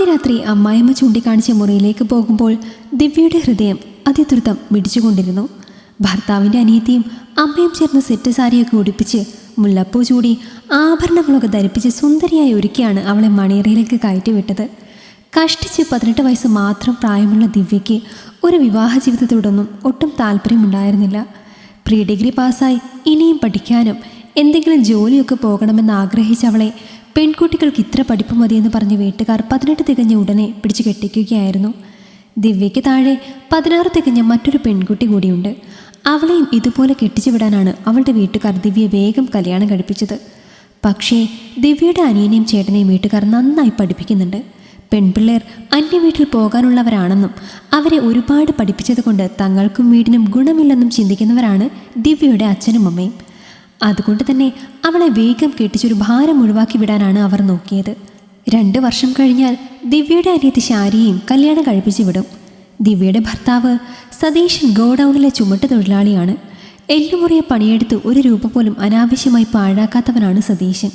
ആദ്യ രാത്രി അമ്മായിമ്മ ചൂണ്ടിക്കാണിച്ച മുറിയിലേക്ക് പോകുമ്പോൾ ദിവ്യയുടെ ഹൃദയം അതിദ്രുതം മിടിച്ചുകൊണ്ടിരുന്നു. ഭർത്താവിന്റെ അനിയത്തിയും അമ്മയും ചേർന്ന് സെറ്റ് സാരിയൊക്കെ ഉടുപ്പിച്ച് മുല്ലപ്പൂ ചൂടി ആഭരണങ്ങളൊക്കെ ധരിപ്പിച്ച് സുന്ദരിയായി ഒരുക്കിയാണ് അവളെ മണിയറയിലേക്ക് കയറ്റിവിട്ടത് കഷ്ടിച്ച് പതിനെട്ട് വയസ്സ് മാത്രം പ്രായമുള്ള ദിവ്യയ്ക്ക് ഒരു വിവാഹ ജീവിതത്തോടൊന്നും ഒട്ടും താല്പര്യമുണ്ടായിരുന്നില്ല. പ്രീ ഡിഗ്രി പാസ്സായി ഇനിയും പഠിക്കാനും എന്തെങ്കിലും ജോലിയൊക്കെ പോകണമെന്ന് ആഗ്രഹിച്ച അവളെ പെൺകുട്ടികൾക്ക് ഇത്ര പഠിപ്പ് മതിയെന്ന് പറഞ്ഞ് വീട്ടുകാർ പതിനെട്ട് തികഞ്ഞ ഉടനെ പിടിച്ചു കെട്ടിക്കുകയായിരുന്നു. ദിവ്യയ്ക്ക് താഴെ പതിനാറ് തികഞ്ഞ മറ്റൊരു പെൺകുട്ടി കൂടിയുണ്ട്. അവളെയും ഇതുപോലെ കെട്ടിച്ചു വിടാനാണ് അവളുടെ വീട്ടുകാർ ദിവ്യയെ വേഗം കല്യാണം കഴിപ്പിച്ചത്. പക്ഷേ ദിവ്യയുടെ അനിയനെയും ചേട്ടനെയും വീട്ടുകാർ നന്നായി പഠിപ്പിക്കുന്നുണ്ട്. പെൺപിള്ളേർ അന്യവീട്ടിൽ പോകാനുള്ളവരാണെന്നും അവരെ ഒരുപാട് പഠിപ്പിച്ചതുകൊണ്ട് തങ്ങൾക്കും വീടിനും ഗുണമില്ലെന്നും ചിന്തിക്കുന്നവരാണ് ദിവ്യയുടെ അച്ഛനും അമ്മയും. അതുകൊണ്ട് തന്നെ അവളെ വേഗം കെട്ടിച്ചൊരു ഭാരം ഒഴിവാക്കി വിടാനാണ് അവർ നോക്കിയത്. രണ്ട് വർഷം കഴിഞ്ഞാൽ ദിവ്യയുടെ അനിയത്തി ശാരിയെയും കല്യാണം കഴിപ്പിച്ചു വിടും. ദിവ്യയുടെ ഭർത്താവ് സതീശൻ ഗോഡൌണിലെ ചുമട്ട് തൊഴിലാളിയാണ്. എല്ലുമുറിയെ പണിയെടുത്ത് ഒരു രൂപ പോലും അനാവശ്യമായി പാഴാക്കാത്തവനാണ് സതീശൻ.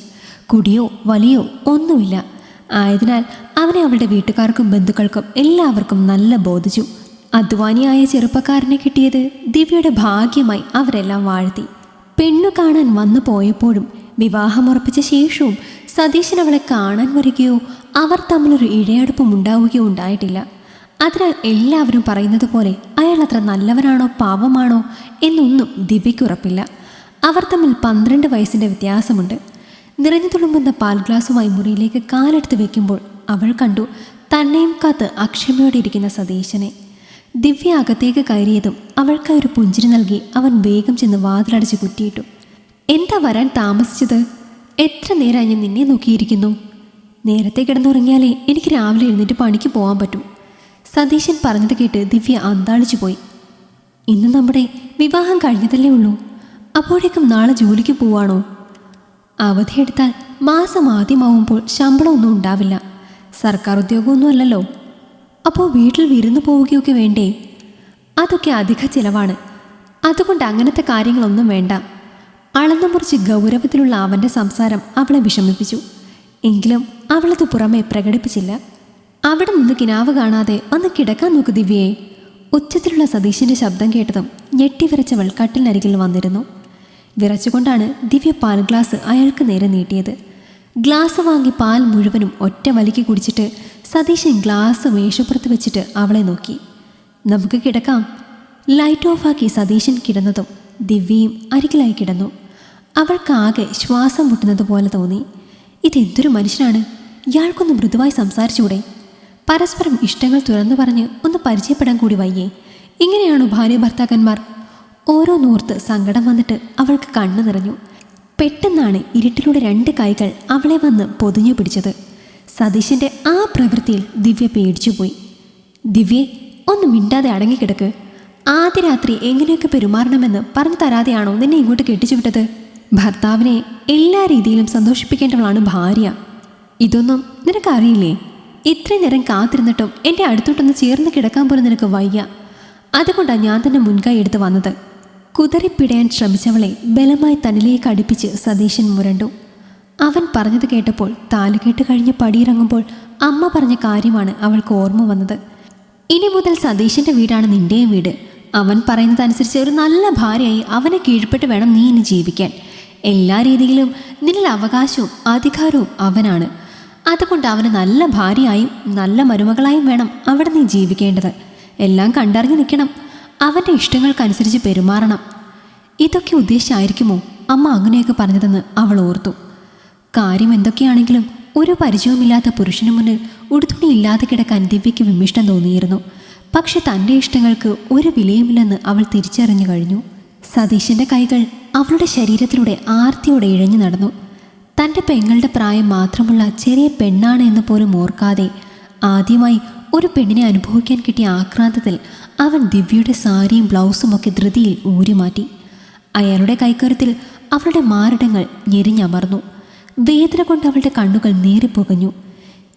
കുടിയോ വലിയോ ഒന്നുമില്ല. ആയതിനാൽ അവനെ അവളുടെ വീട്ടുകാർക്കും ബന്ധുക്കൾക്കും എല്ലാവർക്കും നല്ല ബോധിച്ചു. അധ്വാനിയായ ചെറുപ്പക്കാരനെ കിട്ടിയത് ദിവ്യയുടെ ഭാഗ്യമായി അവരെല്ലാം വാഴ്ത്തി. പെണ്ണു കാണാൻ വന്നു പോയപ്പോഴും വിവാഹമുറപ്പിച്ച ശേഷവും സതീശൻ അവളെ കാണാൻ വരികയോ അവർ തമ്മിലൊരു ഇഴയടുപ്പും ഉണ്ടാവുകയോ ഉണ്ടായിട്ടില്ല. അതിനാൽ എല്ലാവരും പറയുന്നത് പോലെ അയാൾ അത്ര നല്ലവനാണോ പാവമാണോ എന്നൊന്നും ദിവ്യയ്ക്ക് ഉറപ്പില്ല. അവർ തമ്മിൽ പന്ത്രണ്ട് വയസ്സിന്റെ വ്യത്യാസമുണ്ട്. നിറഞ്ഞു തുളുമ്പുന്ന പാൽ ഗ്ലാസുമായി മുറിയിലേക്ക് കാലെടുത്ത് വെക്കുമ്പോൾ അവൾ കണ്ടു തന്നെയും കാത്ത് അക്ഷമയോടെ ഇരിക്കുന്ന സതീശനെ. ദിവ്യ അകത്തേക്ക് കയറിയതും അവൾക്ക് ഒരു പുഞ്ചിരി നൽകി അവൻ വേഗം ചെന്ന് വാതിലടച്ച് കുറ്റിയിട്ടു എന്താ വരാൻ താമസിച്ചത്? എത്ര നേരമായി ഞാൻ നിന്നെ നോക്കിയിരിക്കുന്നു? നേരത്തെ കിടന്നുറങ്ങിയാലേ എനിക്ക് രാവിലെ എഴുന്നേറ്റ് പണിക്ക് പോകാൻ പറ്റൂ. സതീശൻ പറഞ്ഞത് കേട്ട് ദിവ്യ അന്താളിച്ചു പോയി. ഇന്ന് നമ്മുടെ വിവാഹം കഴിഞ്ഞതല്ലേ ഉള്ളൂ? അപ്പോഴേക്കും നാളെ ജോലിക്ക് പോവാണോ? അവധിയെടുത്താൽ മാസം ആദ്യമാവുമ്പോൾ ശമ്പളമൊന്നും ഉണ്ടാവില്ല. സർക്കാർ ഉദ്യോഗമൊന്നും അല്ലല്ലോ. അപ്പോൾ വീട്ടിൽ വിരുന്നു പോവുകയൊക്കെ വേണ്ടേ? അതൊക്കെ അധിക ചിലവാണ്. അതുകൊണ്ട് അങ്ങനത്തെ കാര്യങ്ങളൊന്നും വേണ്ട. അളന്നു മുറിച്ച് ഗൗരവത്തിലുള്ള അവന്റെ സംസാരം അവളെ വിഷമിപ്പിച്ചു. എങ്കിലും അവളത് പുറമെ പ്രകടിപ്പിച്ചില്ല. അവിടെ നിന്ന് കിനാവ് കാണാതെ ഒന്ന് കിടക്കാൻ നോക്ക് ദിവ്യയെ. ഉച്ചത്തിലുള്ള സതീശിന്റെ ശബ്ദം കേട്ടതും ഞെട്ടി വിറച്ചവൾ കട്ടിലിനരികിൽ വന്നിരുന്നു. വിറച്ചുകൊണ്ടാണ് ദിവ്യ പാൽ ഗ്ലാസ് അയാൾക്ക് നേരെ നീട്ടിയത്. ഗ്ലാസ് വാങ്ങി പാൽ മുഴുവനും ഒറ്റ വലിക്ക് കുടിച്ചിട്ട് സതീശൻ ഗ്ലാസ് മേശപ്പുറത്ത് വെച്ചിട്ട് അവളെ നോക്കി. നമുക്ക് കിടക്കാം. ലൈറ്റ് ഓഫാക്കി സതീശൻ കിടന്നതും ദിവ്യയും അരികിലായി കിടന്നു. അവൾക്കാകെ ശ്വാസം മുട്ടുന്നത് പോലെ തോന്നി. ഇതെന്തൊരു മനുഷ്യനാണ്? ഇയാൾക്കൊന്ന് മൃദുവായി സംസാരിച്ചൂടെ പരസ്പരം ഇഷ്ടങ്ങൾ തുറന്നു പറഞ്ഞ് ഒന്ന് പരിചയപ്പെടാൻ കൂടി വയ്യേ. ഇങ്ങനെയാണോ ഭാര്യ ഭർത്താക്കന്മാർ? ഓരോന്നോർത്ത് സങ്കടം വന്നിട്ട് അവൾക്ക് കണ്ണു നിറഞ്ഞു. പെട്ടെന്നാണ് ഇരുട്ടിലൂടെ രണ്ട് കൈകൾ അവളെ വന്ന് പൊതിഞ്ഞു പിടിച്ചത്. സതീശന്റെ ആ പ്രവൃത്തിയിൽ ദിവ്യ പേടിച്ചുപോയി. ദിവ്യെ ഒന്ന് മിണ്ടാതെ അടങ്ങിക്കിടക്ക്. ആദ്യ രാത്രി എങ്ങനെയൊക്കെ പെരുമാറണമെന്ന് പറഞ്ഞു തരാതെയാണോ നിന്നെ ഇങ്ങോട്ട് കെട്ടിച്ചു വിട്ടത് ഭർത്താവിനെ എല്ലാ രീതിയിലും സന്തോഷിപ്പിക്കേണ്ടവളാണ് ഭാര്യ. ഇതൊന്നും നിനക്കറിയില്ലേ? ഇത്രയും നേരം കാത്തിരുന്നിട്ടും എന്റെ അടുത്തോട്ടൊന്ന് ചേർന്ന് കിടക്കാൻ പോലും നിനക്ക് വയ്യ. അതുകൊണ്ടാണ് ഞാൻ തന്നെ മുൻകൈ എടുത്ത് വന്നത്. കുതറിപ്പിടയാൻ ശ്രമിച്ചവളെ ബലമായി തന്നിലേക്ക് അടുപ്പിച്ച് സതീശൻ മുരണ്ടു. അവൻ പറഞ്ഞത് കേട്ടപ്പോൾ താലുകേട്ട് കഴിഞ്ഞ് പടിയിറങ്ങുമ്പോൾ അമ്മ പറഞ്ഞ കാര്യമാണ് അവൾക്ക് ഓർമ്മ വന്നത്. ഇനി മുതൽ സതീശന്റെ വീടാണ് നിന്റെയും വീട്. അവൻ പറയുന്നതനുസരിച്ച് ഒരു നല്ല ഭാര്യയായി അവനെ കീഴ്പ്പെട്ട് വേണം നീ ഇനി ജീവിക്കാൻ. എല്ലാ രീതിയിലും നിന്നിൽ അവകാശവും അധികാരവും അവനാണ്. അതുകൊണ്ട് അവന് നല്ല ഭാര്യയായും നല്ല മരുമകളായും വേണം അവിടെ നീ ജീവിക്കേണ്ടത്. എല്ലാം കണ്ടറിഞ്ഞു നിൽക്കണം. അവന്റെ ഇഷ്ടങ്ങൾക്കനുസരിച്ച് പെരുമാറണം. ഇതൊക്കെ ഉദ്ദേശിച്ചായിരിക്കുമോ അമ്മ അങ്ങനെയൊക്കെ പറഞ്ഞതെന്ന് അവൾ ഓർത്തു. കാര്യം എന്തൊക്കെയാണെങ്കിലും ഒരു പരിചയവുമില്ലാത്ത പുരുഷന് മുന്നിൽ ഉടുത്തുണി ഇല്ലാതെ കിടക്കാൻ ദിവ്യയ്ക്ക് വിമിഷ്ടം തോന്നിയിരുന്നു. പക്ഷെ തന്റെ ഇഷ്ടങ്ങൾക്ക് ഒരു വിലയുമില്ലെന്ന് അവൾ തിരിച്ചറിഞ്ഞു കഴിഞ്ഞു. സതീശന്റെ കൈകൾ അവളുടെ ശരീരത്തിലൂടെ ആർത്തിയോടെ ഇഴഞ്ഞു നടന്നു. തന്റെ പെങ്ങളുടെ പ്രായം മാത്രമുള്ള ചെറിയ പെണ്ണാണ് എന്ന് പോലും ഓർക്കാതെ ആദ്യമായി ഒരു പെണ്ണിനെ അനുഭവിക്കാൻ കിട്ടിയ ആക്രാന്തത്തിൽ അവൻ ദിവ്യയുടെ സാരിയും ബ്ലൗസും ഒക്കെ ധൃതിയിൽ ഊരിമാറ്റി. അയാളുടെ കൈക്കരുത്തിൽ അവളുടെ മാറിടങ്ങൾ ഞെരിഞ്ഞമർന്നു. വേദന കൊണ്ട് അവളുടെ കണ്ണുകൾ നേറിപ്പുകഞ്ഞു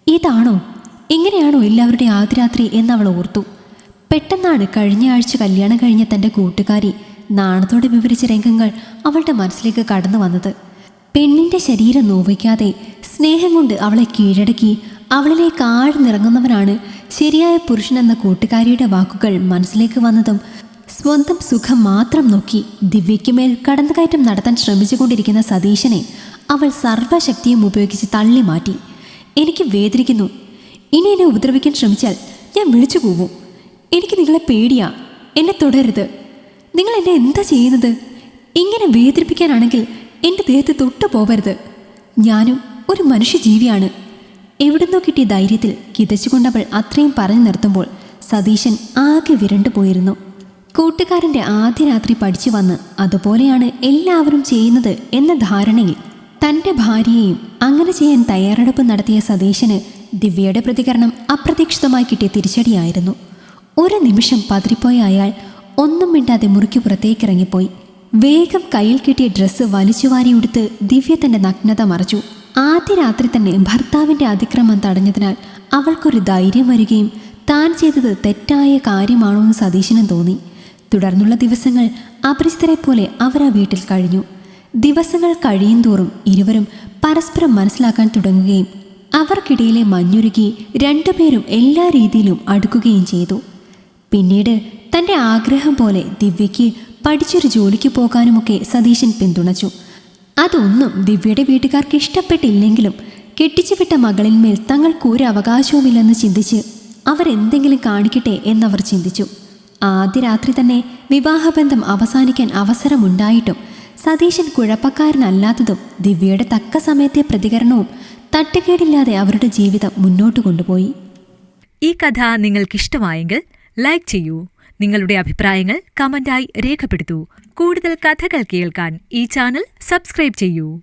ഇതാണോ? ഇങ്ങനെയാണോ എല്ലാവരുടെ ആദ്യരാത്രി എന്നവൾ ഓർത്തു. പെട്ടെന്നാണ് കഴിഞ്ഞ ആഴ്ച കല്യാണം കഴിഞ്ഞ തന്റെ കൂട്ടുകാരി നാണത്തോടെ വിവരിച്ച രംഗങ്ങൾ അവളുടെ മനസ്സിലേക്ക് കടന്നു വന്നത്. പെണ്ണിന്റെ ശരീരം നോവിക്കാതെ സ്നേഹം കൊണ്ട് അവളെ കീഴടക്കി അവളിലേക്ക് ആഴ്ന്നിറങ്ങുന്നവനാണ് ശരിയായ പുരുഷനെന്ന കൂട്ടുകാരിയുടെ വാക്കുകൾ മനസ്സിലേക്ക് വന്നതും സ്വന്തം സുഖം മാത്രം നോക്കി ദിവ്യയ്ക്കുമേൽ കടന്നുകയറ്റം നടത്താൻ ശ്രമിച്ചുകൊണ്ടിരിക്കുന്ന സതീശനെ അവൾ സർവശക്തിയും ഉപയോഗിച്ച് തള്ളി മാറ്റി. എനിക്ക് വേദനിക്കുന്നു. ഇനി എന്നെ ഉപദ്രവിക്കാൻ ശ്രമിച്ചാൽ ഞാൻ വിളിച്ചു പോവും എനിക്ക് നിങ്ങളെ പേടിയാ. എന്നെ തുടരുത് നിങ്ങൾ എന്നെ എന്താ ചെയ്യുന്നത്? ഇങ്ങനെ വേദനിപ്പിക്കാനാണെങ്കിൽ എന്റെ ദേഹത്ത് തൊട്ടു പോകരുത് ഞാനും ഒരു മനുഷ്യജീവിയാണ്. എവിടുന്നോ കിട്ടിയ ധൈര്യത്തിൽ കിതച്ചുകൊണ്ടവൾ അത്രയും പറഞ്ഞു നിർത്തുമ്പോൾ സതീശൻ ആകെ വിരണ്ടു പോയിരുന്നു. കൂട്ടുകാരന്റെ ആദ്യ രാത്രി പഠിച്ചു വന്ന് അതുപോലെയാണ് എല്ലാവരും ചെയ്യുന്നത് എന്ന ധാരണയിൽ തന്റെ ഭാര്യയെയും അങ്ങനെ ചെയ്യാൻ തയ്യാറെടുപ്പ് നടത്തിയ സതീശന് ദിവ്യയുടെ പ്രതികരണം അപ്രതീക്ഷിതമായി കിട്ടിയ തിരിച്ചടിയായിരുന്നു. ഒരു നിമിഷം പതിരിപ്പോയ അയാൾ ഒന്നും മിണ്ടാതെ മുറിക്ക് പുറത്തേക്ക് ഇറങ്ങിപ്പോയി വേഗം കയ്യിൽ കിട്ടിയ ഡ്രസ്സ് വലിച്ചുവാരി ഉടുത്ത് ദിവ്യ തന്റെ നഗ്നത മറച്ചു. ആദ്യ രാത്രി തന്നെ ഭർത്താവിന്റെ അതിക്രമം തടഞ്ഞതിനാൽ അവൾക്കൊരു ധൈര്യം വരികയും താൻ ചെയ്തത് തെറ്റായ കാര്യമാണോ എന്ന് സതീശനും തോന്നി. തുടർന്നുള്ള ദിവസങ്ങൾ അപരിചിതരെ പോലെ അവർ ആ വീട്ടിൽ കഴിഞ്ഞു. ദിവസങ്ങൾ കഴിയും തോറും ഇരുവരും പരസ്പരം മനസ്സിലാക്കാൻ തുടങ്ങുകയും അവർക്കിടയിലെ മഞ്ഞുരുകി രണ്ടുപേരും എല്ലാ രീതിയിലും അടുക്കുകയും ചെയ്തു. പിന്നീട് തന്റെ ആഗ്രഹം പോലെ ദിവ്യയ്ക്ക് പഠിച്ചൊരു ജോലിക്ക് പോകാനുമൊക്കെ സതീശൻ പിന്തുണച്ചു. അതൊന്നും ദിവ്യയുടെ വീട്ടുകാർക്ക് ഇഷ്ടപ്പെട്ടില്ലെങ്കിലും കെട്ടിച്ചുവിട്ട മകളിന്മേൽ തങ്ങൾക്ക് ഒരു അവകാശവുമില്ലെന്ന് ചിന്തിച്ച് അവരെന്തെങ്കിലും കാണിക്കട്ടെ എന്നവർ ചിന്തിച്ചു. ആദ്യ രാത്രി തന്നെ വിവാഹബന്ധം അവസാനിക്കാൻ അവസരമുണ്ടായിട്ടും സതീശൻ കുഴപ്പക്കാരനല്ലാത്തതും ദിവ്യയുടെ തക്ക സമയത്തെ പ്രതികരണവും തട്ടുകേടില്ലാതെ അവരുടെ ജീവിതം മുന്നോട്ട് കൊണ്ടുപോയി. ഈ കഥ നിങ്ങൾക്കിഷ്ടമായെങ്കിൽ ലൈക്ക് ചെയ്യൂ. നിങ്ങളുടെ അഭിപ്രായങ്ങൾ കമന്റായി രേഖപ്പെടുത്തൂ. കൂടുതൽ കഥകൾ കേൾക്കാൻ ഈ ചാനൽ സബ്സ്ക്രൈബ് ചെയ്യൂ.